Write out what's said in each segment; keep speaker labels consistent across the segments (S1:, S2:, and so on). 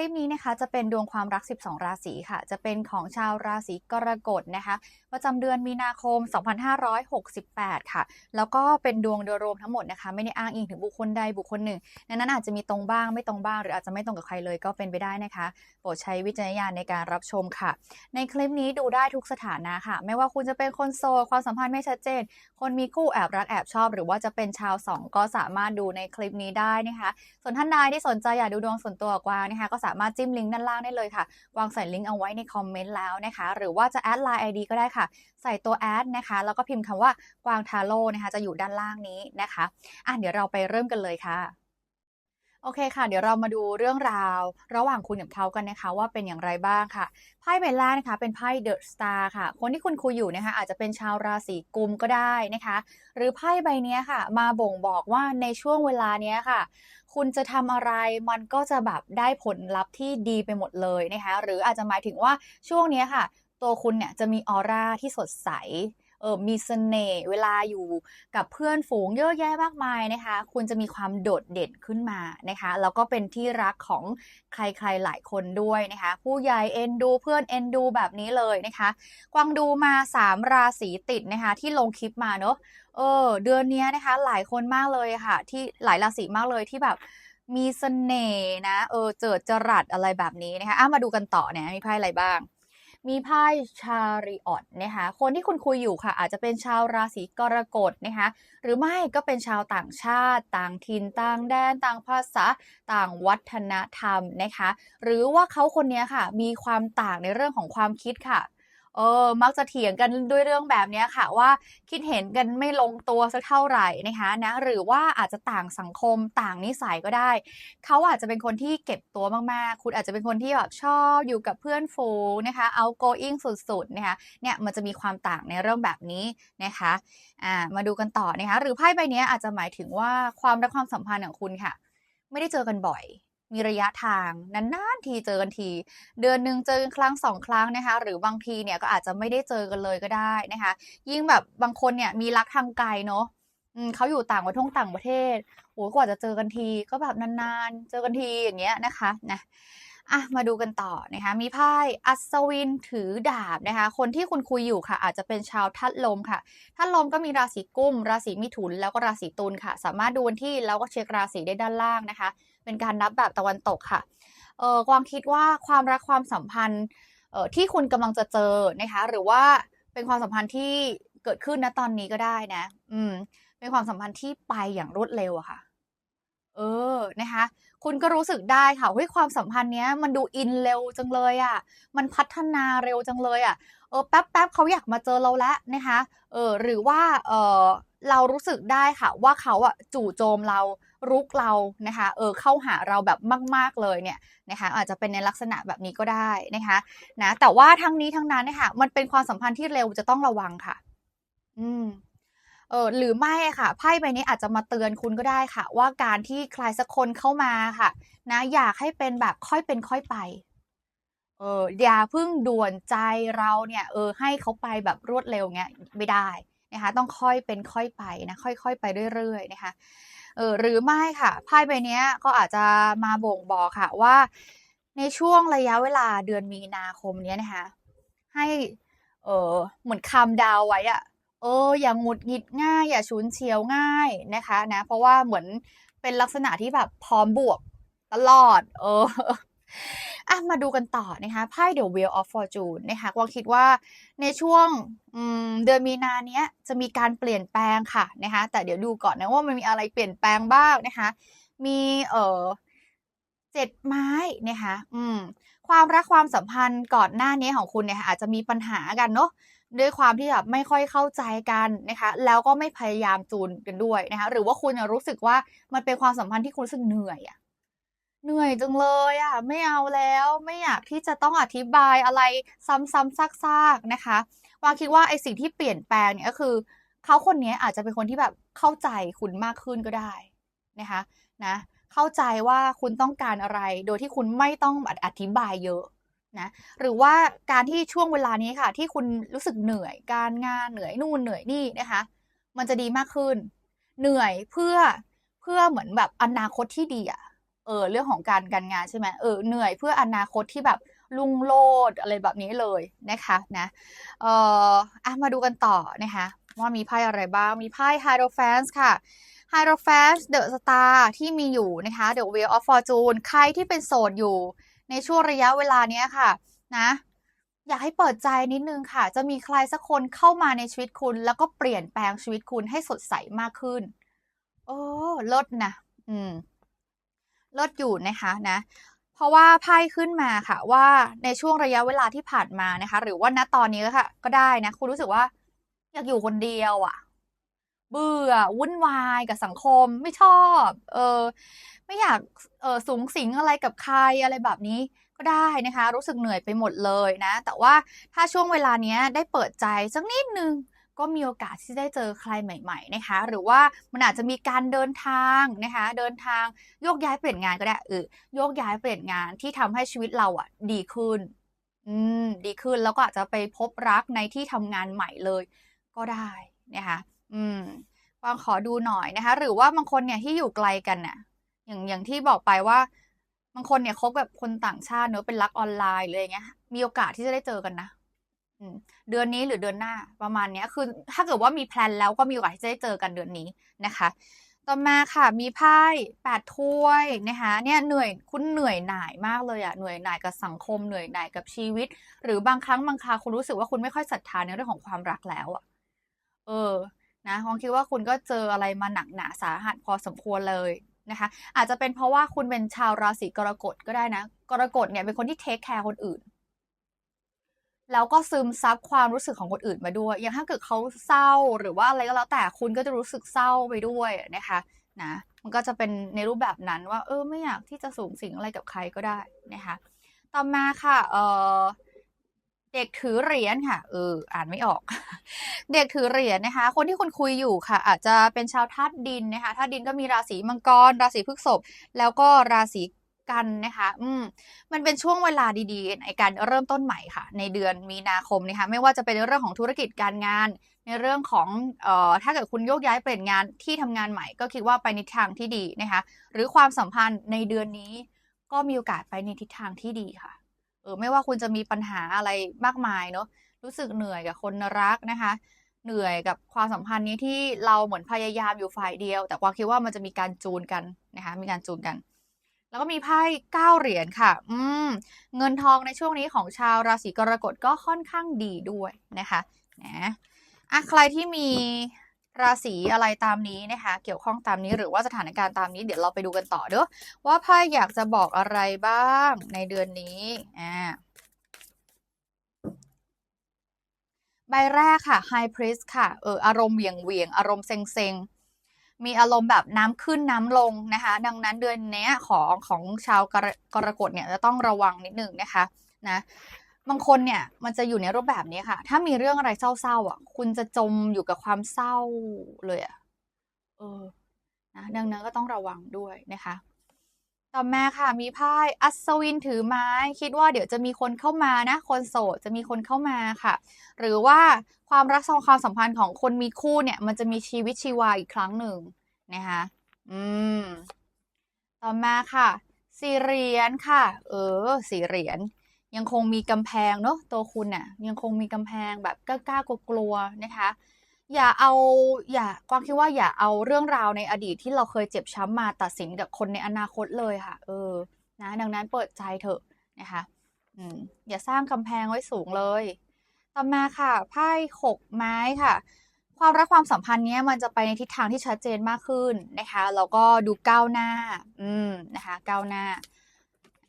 S1: ลิปนี้นะคะจะเป็นดวงความรัก 12 ราศีค่ะ จะเป็นของชาวราศีกรกฎนะคะ ประจำเดือนมีนาคม 2568 ค่ะ แล้วก็เป็นดวงโดยรวมทั้งหมดนะคะ ไม่ได้อ้างอิงถึงบุคคลใดบุคคลหนึ่งดังนั้นอาจจะมีตรงบ้างไม่ตรงบ้าง หรืออาจจะไม่ตรงกับใครเลยก็เป็นไปได้นะคะ โปรดใช้วิจารณญาณในการรับชมค่ะ ในคลิปนี้ดูได้ทุกสถานะค่ะ ไม่ว่าคุณจะเป็นคนโสดความสัมพันธ์ไม่ชัดเจน คนมีคู่แอบรักแอบชอบ หรือว่าจะเป็นชาวสองก็สามารถดูในคลิปนี้ได้นะคะ ส่วนท่านใดที่สนใจอยากดูดวงส่วนตัวกับกวางนะคะก็สามารถจิ้มลิงก์ด้านล่างได้เลยค่ะ วางใส่ลิงก์เอาไว้ในคอมเมนต์แล้วนะคะ หรือว่าจะแอดไลน์ไอดีก็ได้ค่ะ ใส่ตัวแอดนะคะ แล้วก็พิมพ์คำว่ากวางทาโร่นะคะ จะอยู่ด้านล่างนี้นะคะ อะเดี๋ยวเราไปเริ่มกันเลยค่ะ โอเคค่ะ เดี๋ยวเรามาดูเรื่องราว ระหว่างคุณกับเขากันนะคะว่าเป็นอย่างไรบ้างค่ะไพ่ใบแรกนะคะ เป็นไพ่เดอะสตาร์ค่ะ คนที่คุณคุยอยู่นะคะอาจจะเป็นชาวราศีกุมก็ได้นะคะ หรือไพ่ใบนี้ค่ะ มาบ่งบอกว่าในช่วงเวลานี้ค่ะ คุณจะทำอะไรมันก็จะแบบได้ผลลัพธ์ที่ดีไปหมดเลยนะคะ หรืออาจจะหมายถึงว่าช่วงนี้ค่ะ ตัวคุณเนี่ยจะมีออร่าที่สดใส เออมีเสน่ห์เวลาอยู่กับเพื่อนฝูงเยอะแยะมากมายนะคะ คุณจะมีความโดดเด่นขึ้นมานะคะ แล้วก็เป็นที่รักของใครๆหลายคนด้วยนะคะ ผู้ใหญ่เอ็นดูเพื่อนเอ็นดูแบบนี้เลยนะคะ กวางดูมา 3 ราศีติดนะคะที่ลงคลิปมาเนอะเออเดือนนี้นะคะหลายคนมากเลยค่ะ ที่หลายราศีมากเลยที่แบบมีเสน่ห์นะ เออเจิดจรัสอะไรแบบนี้นะคะอะมาดูกันต่อเนี่ยมีไพ่อะไรบ้าง มีไพ่ชาริออตนะคะคนที่คุณคุยอยู่ค่ะ อาจจะเป็นชาวราศีกรกฎนะคะหรือไม่ก็เป็นชาวต่างชาติ ต่างถิ่นต่างแดน ต่างภาษา ต่างวัฒนธรรมนะคะหรือว่าเขาคนนี้ค่ะมีความต่างในเรื่องของความคิดค่ะ เออมักจะเถียงกันด้วยเรื่องแบบนี้ค่ะว่าคิดเห็นกันไม่ลงตัวสักเท่าไหร่นะคะนะหรือว่าอาจจะต่างสังคมต่างนิสัยก็ได้ เขาอาจจะเป็นคนที่เก็บตัวมากๆ คุณอาจจะเป็นคนที่แบบชอบอยู่กับเพื่อนฝูงนะคะ outgoing สุดๆนะคะเนี่ยมันจะมีความต่างในเรื่องแบบนี้นะคะอ่ามาดูกันต่อนะคะหรือไพ่ใบนี้อาจจะหมายถึงว่าความรักความสัมพันธ์ของคุณค่ะ ไม่ได้เจอกันบ่อย มีระยะทางนานๆทีเจอกันที เดือนหนึ่งเจอกันครั้งสองครั้งนะคะ หรือบางทีเนี่ยก็อาจจะไม่ได้เจอกันเลยก็ได้นะคะ ยิ่งแบบบางคนเนี่ยมีรักทางไกลเนาะเขาอยู่ต่างประเทศต่างประเทศโอ้กว่าจะเจอกันทีก็แบบนานๆ เจอกันทีอย่างเงี้ยนะคะนะอะมาดูกันต่อนะคะ มีไพ่อัศวินถือดาบนะคะ คนที่คุณคุยอยู่ค่ะ อาจจะเป็นชาวทัดลมค่ะทัดลมก็มีราศีกุมราศีมิถุน แล้วก็ราศีตุลค่ะ สามารถดูวันที่แล้วก็เช็คราศีได้ด้านล่างนะคะ เป็นการนับแบบตะวันตกค่ะ เออกวางคิดว่าความรักความสัมพันธ์เออที่คุณกำลังจะเจอนะคะ หรือว่าเป็นความสัมพันธ์ที่เกิดขึ้นณตอนนี้ก็ได้นะ อืม เป็นความสัมพันธ์ที่ไปอย่างรวดเร็วอะค่ะ เออนะคะ คุณก็รู้สึกได้ค่ะเฮ้ยความสัมพันธ์เนี้ยมันดูอินเร็วจังเลยอะมันพัฒนาเร็วจังเลยอะเออแป๊บแป๊บเขาอยากมาเจอเราแล้วนะคะ เออหรือว่าเออเรารู้สึกได้ค่ะ ว่าเขาอะจู่โจมเรา รุกเรานะคะเออเข้าหาเราแบบมาก ๆเลยเนี่ยนะคะอาจจะเป็นในลักษณะแบบนี้ก็ได้นะคะนะแต่ว่าทั้งนี้ทั้งนั้นนี่ยค่ะมันเป็นความสัมพันธ์ที่เร็วจะต้องระวังค่ะ อืมเออหรือไม่ค่ะไพ่ใบนี้อาจจะมาเตือนคุณก็ได้ค่ะ ว่าการที่ใครสักคนเข้ามาค่ะ นะอยากให้เป็นแบบค่อยเป็นค่อยไปเอออย่าเพิ่งด่วนใจเราเนี่ย เออให้เขาไปแบบรวดเร็วเงี้ยไม่ได้นะคะต้องค่อยเป็นค่อยไปนะค่อย ๆ ไปเรื่อยๆนะคะ เออหรือไม่ค่ะไพ่ใบนี้ก็อาจจะมาบ่งบอกค่ะว่า ในช่วงระยะเวลาเดือนมีนาคมเนี้ยนะคะให้ เออเหมือนคำดาวไว้อะเอออย่างหงุดหงิดง่าย อย่าชุนเฉียวง่ายนะคะนะ เพราะว่าเหมือนเป็นลักษณะที่แบบพร้อมบวกตลอด เออ อะมาดูกันต่อนะคะไพ่ The Wheel of Fortune นะคะกวางคิดว่าในช่วงเดือนมีนาเนี้ยจะมีการเปลี่ยนแปลงค่ะนะคะแต่เดี๋ยวดูก่อนนะว่ามันมีอะไรเปลี่ยนแปลงบ้างนะคะมีเออเจ็ดไม้นะคะอืมความรักความสัมพันธ์ก่อนหน้านี้ของคุณเนี่ยอาจจะมีปัญหากันเนาะด้วยความที่แบบไม่ค่อยเข้าใจกันนะคะแล้วก็ไม่พยายามจูนกันด้วยนะคะหรือว่าคุณรู้สึกว่ามันเป็นความสัมพันธ์ที่คุณรู้สึกเหนื่อยอะ เหนื่อยจังเลยอะไม่เอาแล้วไม่อยากที่จะต้องอธิบายอะไรซ้ำๆซากๆนะคะวางคิดว่าไอสิ่งที่เปลี่ยนแปลงเนี่ยก็คือเขาคนนี้อาจจะเป็นคนที่แบบเข้าใจคุณมากขึ้นก็ได้นะคะนะเข้าใจว่าคุณต้องการอะไร โดยที่คุณไม่ต้องอธิบายเยอะนะหรือว่าการที่ช่วงเวลานี้ค่ะ ที่คุณรู้สึกเหนื่อย การงานเหนื่อยนู่นเหนื่อยนี่นะคะ มันจะดีมากขึ้น เหนื่อยเพื่อเพื่อเหมือนแบบอนาคตที่ดีอะ เออเรื่องของการการงานใช่ไหมเออเหนื่อยเพื่ออนาคตที่แบบลุงโลดอะไรแบบนี้เลยนะคะนะเอออะมาดูกันต่อนะคะว่ามีไพ่อะไรบ้าง มีไพ่ Hierophant ค่ะ Hierophant The Star ที่มีอยู่นะคะ The Wheel of Fortune ใครที่เป็นโสดอยู่ในช่วงระยะเวลาเนี้ยค่ะนะอยากให้เปิดใจนิดนึงค่ะ จะมีใครสักคนเข้ามาในชีวิตคุณ แล้วก็เปลี่ยนแปลงชีวิตคุณให้สดใสมากขึ้น โอ้ลดนะ อืม ลดอยู่นะคะนะเพราะว่าไพ่ขึ้นมาค่ะว่าในช่วงระยะเวลาที่ผ่านมานะคะ หรือว่าณตอนนี้ค่ะ ก็ได้นะ คุณรู้สึกว่า อยากอยู่คนเดียวอะ่ะ เบื่อวุ่นวายกับสังคมไม่ชอบ เออไม่อยากเออสูงสิงอะไรกับใครอะไรแบบนี้ก็ได้นะคะ รู้สึกเหนื่อยไปหมดเลยนะ แต่ว่าถ้าช่วงเวลาเนี้ยได้เปิดใจสักนิดนึง ก็มีโอกาสที่ได้เจอใครใหม่ ๆ นะคะ หรือว่ามันอาจจะมีการเดินทางนะคะ เดินทางโยกย้ายเปลี่ยนงานก็ได้เออโยกย้ายเปลี่ยนงานที่ทำให้ชีวิตเราอะ ดีขึ้น อืม ดีขึ้นแล้วก็อาจจะไปพบรักในที่ทำงานใหม่เลย ก็ได้นะคะ อืมวางขอดูหน่อยนะคะ หรือว่าบางคนเนี่ยที่อยู่ไกลกันน่ะ อย่างอย่างที่บอกไปว่าบางคนเนี่ยคบแบบคนต่างชาติเนอะเป็นรักออนไลน์เลยอย่างเงี้ย มีโอกาสที่จะได้เจอกันนะ เดือนนี้หรือเดือนหน้าประมาณนี้คือถ้าเกิดว่ามีแพลนแล้วก็มีโอกาสที่จะได้เจอกันเดือนนี้นะคะ ต่อมาค่ะมีไพ่แปดถ้วยนะคะเนี่ยเหนื่อยคุณเหนื่อยหน่ายมากเลยอะเหนื่อยหน่ายกับสังคมเหนื่อยหน่ายกับชีวิต หรือบางครั้งบางคราคุณรู้สึกว่าคุณไม่ค่อยศรัทธาในเรื่องของความรักแล้วอะเออนะคงคิดว่าคุณก็เจออะไรมาหนักหนาสาหัสพอสมควรเลยนะคะ อาจจะเป็นเพราะว่าคุณเป็นชาวราศีกรกฎก็ได้นะ กรกฎเนี่ยเป็นคนที่เทคแคร์คนอื่น แล้วก็ซึมซับความรู้สึกของคนอื่นมาด้วย อย่างถ้าเกิดเขาเศร้าหรือว่าอะไรก็แล้วแต่คุณก็จะรู้สึกเศร้าไปด้วยนะคะนะมันก็จะเป็นในรูปแบบนั้นว่า เออไม่อยากที่จะสูงสิงอะไรกับใครก็ได้นะคะต่อมาค่ะเออเด็กถือเหรียญค่ะเอออ่านไม่ออก เด็กถือเหรียญนะคะ คนที่คุณคุยอยู่ค่ะ อาจจะเป็นชาวธาตุดินนะคะธาตุดินก็มีราศีมังกร ราศีพฤษภแล้วก็ราศี กันนะคะ อืม มันเป็นช่วงเวลาดีๆ ในการเริ่มต้นใหม่ค่ะ ในเดือนมีนาคมนะคะ ไม่ว่าจะเป็นเรื่องของธุรกิจการงาน ในเรื่องของเอ่อถ้าเกิดคุณโยกย้ายเปลี่ยนงานที่ทำงานใหม่ ก็คิดว่าไปในทางที่ดีนะคะ หรือความสัมพันธ์ในเดือนนี้ ก็มีโอกาสไปในทิศทางที่ดีค่ะ เออ ไม่ว่าคุณจะมีปัญหาอะไรมากมายเนาะ รู้สึกเหนื่อยกับคนรักนะคะเหนื่อยกับความสัมพันธ์นี้ที่เราเหมือนพยายามอยู่ฝ่ายเดียว แต่ความคิดว่ามันจะมีการจูนกันนะคะ มีการจูนกัน แล้วก็มีไพ่เก้าเหรียญค่ะ อืม เงินทองในช่วงนี้ของชาวราศีกรกฎก็ค่อนข้างดีด้วยนะคะนะอะใครที่มีราศีอะไรตามนี้นะคะ เกี่ยวข้องตามนี้หรือว่าสถานการณ์ตามนี้ เดี๋ยวเราไปดูกันต่อเด้อว่าไพ่อยากจะบอกอะไรบ้างในเดือนนี้อ่าใบแรกค่ะ High Priest ค่ะ เออ อารมณ์เหวี่ยงเวียง อารมณ์เซ็งเซ็ง มีอารมณ์แบบน้ำขึ้นน้ำลงนะคะ ดังนั้นเดือนนี้ของของชาวกรกรกฎเนี่ยจะต้องระวังนิดนึงนะคะนะบางคนเนี่ยมันจะอยู่ในรูปแบบนี้ค่ะ ถ้ามีเรื่องอะไรเศร้าๆอะ คุณจะจมอยู่กับความเศร้าเลยอะเออนะดังนั้นก็ต้องระวังด้วยนะคะ ต่อมาค่ะมีไพ่อัศวินถือไม้ คิดว่าเดี๋ยวจะมีคนเข้ามานะ คนโสดจะมีคนเข้ามาค่ะ หรือว่าความรักสองความสัมพันธ์ของคนมีคู่เนี่ย มันจะมีชีวิตชีวาอีกครั้งหนึ่งนะคะอืม ต่อมาค่ะสี่เหรียญค่ะ เออสี่เหรียญยังคงมีกำแพงเนาะตัวคุณน่ะ ยังคงมีกำแพงแบบกล้ากลัวๆนะคะ อย่าเอาอย่ากวางคิดว่าอย่าเอาเรื่องราวในอดีตที่เราเคยเจ็บช้ำมาตัดสินกับคนในอนาคตเลยค่ะ เออ นะ ดังนั้นเปิดใจเถอะนะคะอืมอย่าสร้างกำแพงไว้สูงเลย ต่อมาค่ะไพ่หกไม้ค่ะ ความรักความสัมพันธ์เนี้ยมันจะไปในทิศทางที่ชัดเจนมากขึ้นนะคะแล้วก็ดูก้าวหน้า อืมนะคะ ก้าวหน้า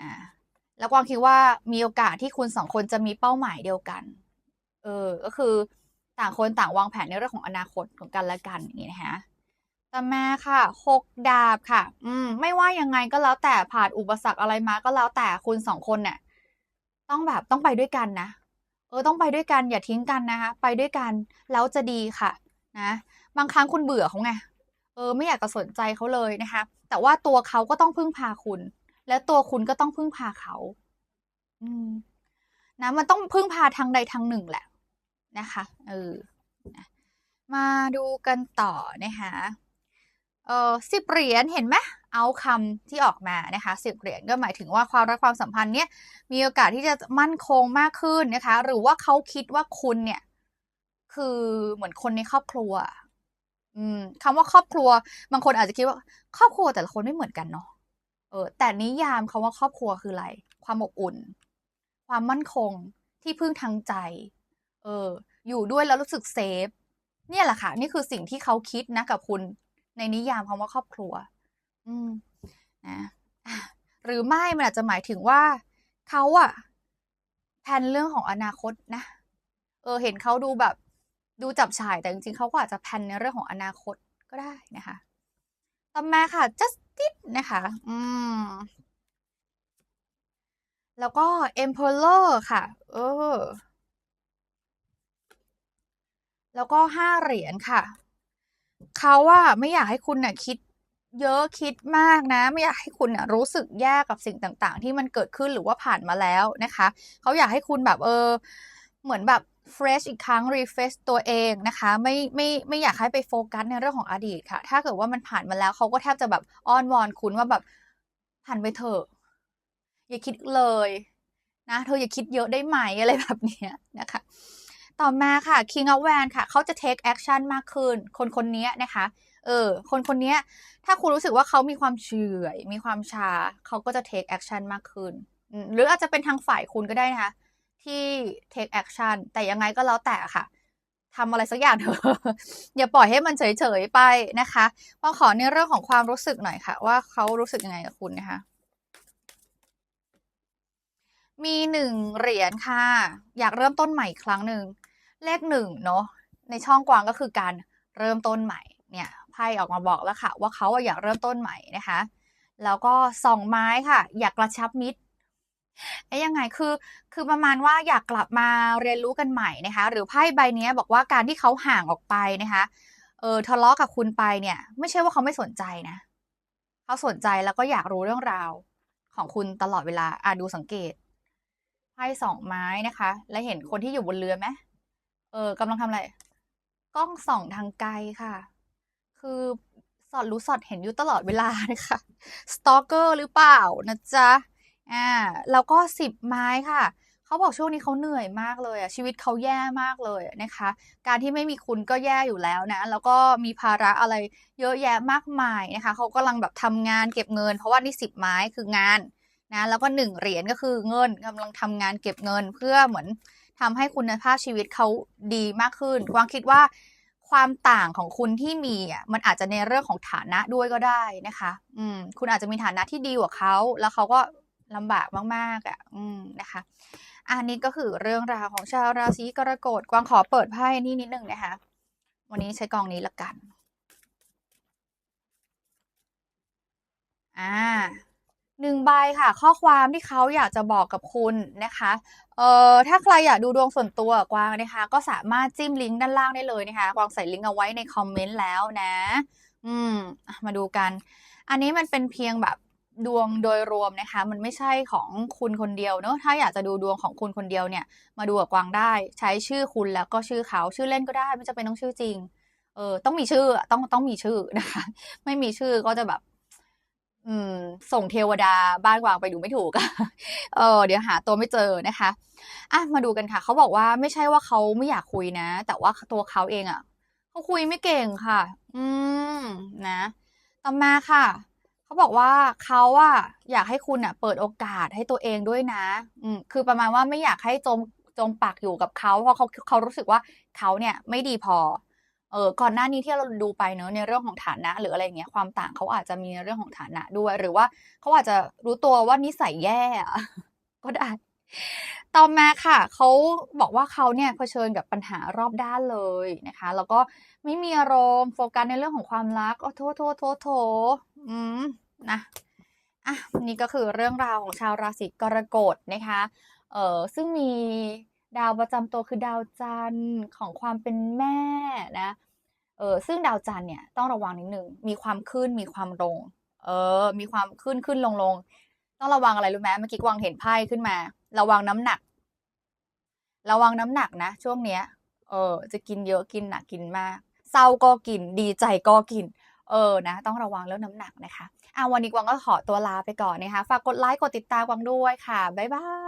S1: อ่าแล้วกวางคิดว่ามีโอกาสที่คุณสองคนจะมีเป้าหมายเดียวกัน เออ ก็คือ ต่างคนต่างวางแผนในเรื่องของอนาคตของกันและกันอย่างนี้นะคะต่อมาค่ะหกดาบค่ะ อืม ไม่ว่ายังไงก็แล้วแต่ผ่านอุปสรรคอะไรมาก็แล้วแต่คุณสองคนเนี่ยต้องแบบต้องไปด้วยกันนะเออต้องไปด้วยกันอย่าทิ้งกันนะคะไปด้วยกันแล้วจะดีค่ะ นะบางครั้งคุณเบื่อเขาไงเออ ไม่อยากจะสนใจเขาเลยนะคะ แต่ว่าตัวเขาก็ต้องพึ่งพาคุณ และตัวคุณก็ต้องพึ่งพาเขา อืมนะมันต้องพึ่งพาทางใดทางหนึ่งแหละ นะคะเออมาดูกันต่อนะคะเออสิบเหรียญเห็นไหมเอาคำที่ออกมานะคะสิบเหรียญก็หมายถึงว่าความรักความสัมพันธ์เนี้ยมีโอกาสที่จะมั่นคงมากขึ้นนะคะ หรือว่าเขาคิดว่าคุณเนี่ยคือเหมือนคนในครอบครัว อืมคำว่าครอบครัว บางคนอาจจะคิดว่า ครอบครัวแต่ละคนไม่เหมือนกันเนาะเออ แต่นิยามคำว่าครอบครัวคืออะไร ความอบอุ่น ความมั่นคงที่พึ่งทางใจ เออ อยู่ด้วยแล้วรู้สึกเซฟ เนี่ยแหละค่ะ นี่คือสิ่งที่เขาคิดนะกับคุณ ในนิยามคำว่าครอบครัว อืม นะหรือไม่มันอาจจะหมายถึงว่าเขาอะแผนเรื่องของอนาคตนะ เออ เห็นเขาดูแบบดูจับฉายแต่จริงๆเขาก็อาจจะแผนในเรื่องของอนาคตก็ได้นะคะ ต่อมาค่ะ justice นะคะ อืม แล้วก็ emperor ค่ะ เออ แล้วก็ห้าเหรียญค่ะ เขาว่าไม่อยากให้คุณน่ะคิดเยอะคิดมากนะ ไม่อยากให้คุณน่ะรู้สึกแย่กับสิ่งต่างๆ ที่มันเกิดขึ้นหรือว่าผ่านมาแล้วนะคะ เขาอยากให้คุณแบบเออ เหมือนแบบ fresh อีกครั้ง refresh ตัวเองนะคะ ไม่ไม่ไม่อยากให้ไปโฟกัสในเรื่องของอดีตค่ะ ถ้าเกิดว่ามันผ่านมาแล้วเขาก็แทบจะแบบอ้อนวอนคุณว่าแบบผ่านไปเถอะอย่าคิดเลยนะเธออย่าคิดเยอะได้ไหมอะไรแบบเนี้ยนะคะ ต่อมาค่ะ King of w a n ค่ะ เขาจะ take action มากขึ้น คนคนนี้นะคะ เออ คนคนนี้ถ้าคุณรู้สึกว่าเขามีความเฉื่อย มีความชา เขาก็จะ take action มากขึ้น หรืออาจจะเป็นทางฝ่ายคุณก็ได้นะคะ ที่ take action แต่ยังไงก็แล้วแต่ค่ะทำอะไรสักอย่างเถอะอย่าปล่อยให้มันเฉยๆไปนะคะมาขอในเรื่องของความรู้สึกหน่อยค่ะ ว่าเขารู้สึกยังไงกับคุณนะคะมีหนึ่งเหรียญค่ะ อยากเริ่มต้นใหม่อีกครั้งหนึ่ง เลขหนึ่งเนาะในช่องกวางก็คือการเริ่มต้นใหม่เนี่ยไพ่ออกมาบอกแล้วค่ะ ว่าเขาอยากเริ่มต้นใหม่นะคะ แล้วก็สองไม้ค่ะ อยากกระชับมิตรเอ๊ยยังไงคือคือประมาณว่าอยากกลับมาเรียนรู้กันใหม่นะคะ หรือไพ่ใบนี้บอกว่าการที่เขาห่างออกไปนะคะเออทะเลาะกับคุณไปเนี่ย ไม่ใช่ว่าเขาไม่สนใจนะเขาสนใจแล้วก็อยากรู้เรื่องราวของคุณตลอดเวลาอะดูสังเกตไพ่สองไม้นะคะ และเห็นคนที่อยู่บนเรือไหม ออกำลังทำอะไร กล้องส่องทางไกลค่ะ คือสอดรู้สอดเห็นอยู่ตลอดเวลานะคะสตอกเกอร์หรือเปล่านะจ๊ะอ่าแล้วก็สิบไม้ค่ะเขาบอกช่วงนี้เขาเหนื่อยมากเลยอะชีวิตเขาแย่มากเลยนะคะ การที่ไม่มีคุณก็แย่อยู่แล้วนะ แล้วก็มีภาระอะไรเยอะแยะมากมายนะคะเขากำลังแบบทำงานเก็บเงิน เพราะว่านี่สิบไม้คืองานนะแล้วก็หนึ่งเหรียญก็คือเงินกำลังทำงานเก็บเงินเพื่อเหมือน ทำให้คุณภาพชีวิตเขาดีมากขึ้นกวางคิดว่าความต่างของคุณที่มีอะมันอาจจะในเรื่องของฐานะด้วยก็ได้นะคะ อืม คุณอาจจะมีฐานะที่ดีกว่าเขา แล้วเขาก็ลำบากมากๆอะ อืมนะคะ อันนี้ก็คือเรื่องราวของชาวราศีกรกฎกวางขอเปิดไพ่นี่นิดนึงนะคะ วันนี้ใช้กองนี้ละกัน อ่า หนึ่งใบค่ะ ข้อความที่เขาอยากจะบอกกับคุณนะคะเอ่อถ้าใครอยากดูดวงส่วนตัวกวางนะคะ ก็สามารถจิ้มลิงก์ด้านล่างได้เลยนะคะกวางใส่ลิงก์เอาไว้ในคอมเมนต์แล้วนะ อืมมาดูกัน อันนี้มันเป็นเพียงแบบดวงโดยรวมนะคะ มันไม่ใช่ของคุณคนเดียวเนอะถ้าอยากจะดูดวงของคุณคนเดียวเนี่ย มาดูกับกวางได้ ใช้ชื่อคุณแล้วก็ชื่อเขาชื่อเล่นก็ได้ ไม่จำเป็นต้องชื่อจริงเออต้องมีชื่อต้องต้องมีชื่อนะคะ ไม่มีชื่อก็จะแบบ อืม ส่งเทวดาบ้านกวางไปดูไม่ถูกเออเดี๋ยวหาตัวไม่เจอนะคะอะมาดูกันค่ะ เขาบอกว่าไม่ใช่ว่าเขาไม่อยากคุยนะ แต่ว่าตัวเขาเองอะเขาคุยไม่เก่งค่ะ อืม นะ ต่อมาค่ะ เขาบอกว่าเขาอะอยากให้คุณอะเปิดโอกาสให้ตัวเองด้วยนะ อืม คือประมาณว่าไม่อยากให้จมจมปักอยู่กับเขาเพราะเขาเขารู้สึกว่าเขาเนี่ยไม่ดีพอ เออก่อนหน้านี้ที่เราดูไปเนอะในเรื่องของฐานะ หรืออะไรเงี้ยความต่างเขาอาจจะมีในเรื่องของฐานะด้วย หรือว่าเขาอาจจะรู้ตัวว่านิสัยแย่ก็ได้ ต่อมาค่ะเขาบอกว่าเขาเนี่ยเผชิญกับปัญหารอบด้านเลยนะคะ แล้วก็ไม่มีอารมณ์โฟกัสในเรื่องของความรักโอ้โทษโทษโทษโถอืมนะอะนี่ก็คือเรื่องราวของชาวราศีกรกฎนะคะเออซึ่งมี ดาวประจำตัวคือดาวจันทร์ของความเป็นแม่นะเออซึ่งดาวจันทร์เนี่ยต้องระวังนิดนึงมีความขึ้นมีความลง เออ มีความขึ้นขึ้นลงลงต้องระวังอะไรรู้ไหมเมื่อกี้กวางเห็นไพ่ขึ้นมา ระวังน้ำหนัก ระวังน้ำหนักนะช่วงเนี้ย เออ จะกินเยอะกินหนักกินมากเศร้าก็กิน ดีใจก็กิน เออนะ ต้องระวังเรื่องน้ำหนักนะคะอะวันนี้กวางก็ขอตัวลาไปก่อนนะคะ ฝากกดไลค์กดติดตามกวางด้วยค่ะบ๊ายบาย